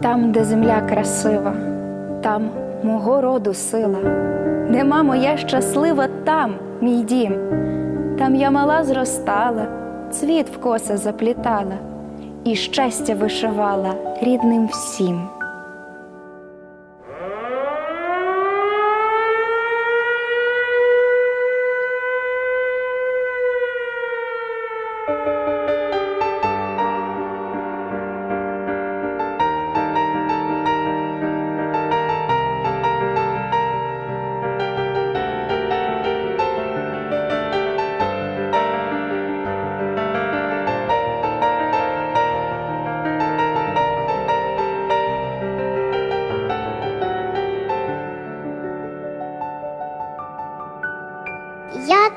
Там, де земля красива, там мого роду сила. Де мамо, я щаслива, там мій дім. Там я мала зростала, цвіт в коси заплітала і щастя вишивала рідним всім.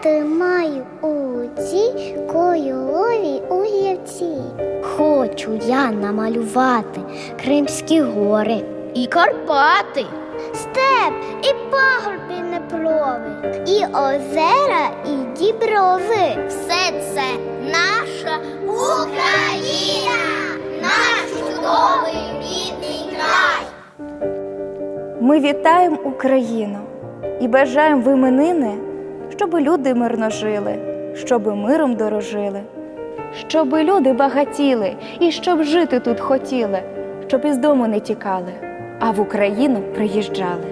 Тримаю у руці кольорові огірці. Хочу я намалювати Кримські гори і Карпати, степ і пагорби неплови, і озера, і діброви. Все це наша Україна, наш чудовий рідний край. Ми вітаємо Україну і бажаємо в іменини, щоб люди мирно жили, щоб миром дорожили, щоб люди багатіли і щоб жити тут хотіли, щоб із дому не тікали, а в Україну приїжджали.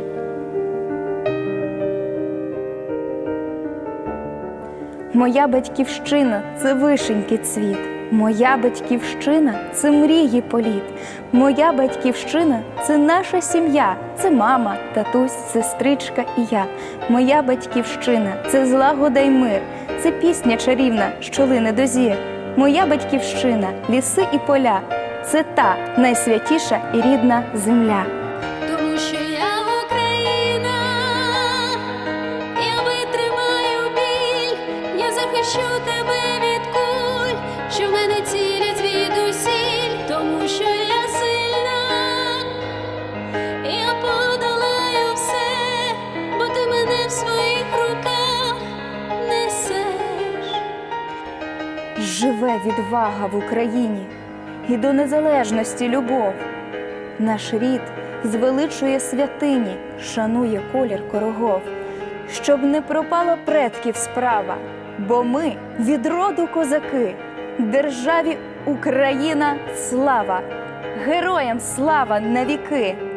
Моя батьківщина це вишенький цвіт. Моя батьківщина це мрії політ. Моя батьківщина це наша сім'я, це мама, татусь, сестричка і я. Моя батьківщина це злагода й мир, це пісня чарівна, що лине до зір. Моя батьківщина, ліси і поля. Це та найсвятіша і рідна земля. Тому що я Україна, я витримаю біль, я захищу тебе що в мене цілять звідусіль, тому що я сильна, я подолаю все, бо ти мене в своїх руках несеш. Живе відвага в Україні і до незалежності любов. Наш рід звеличує святині, шанує колір корогов, щоб не пропала предків справа, бо ми від роду козаки, державі Україна слава, героям слава навіки!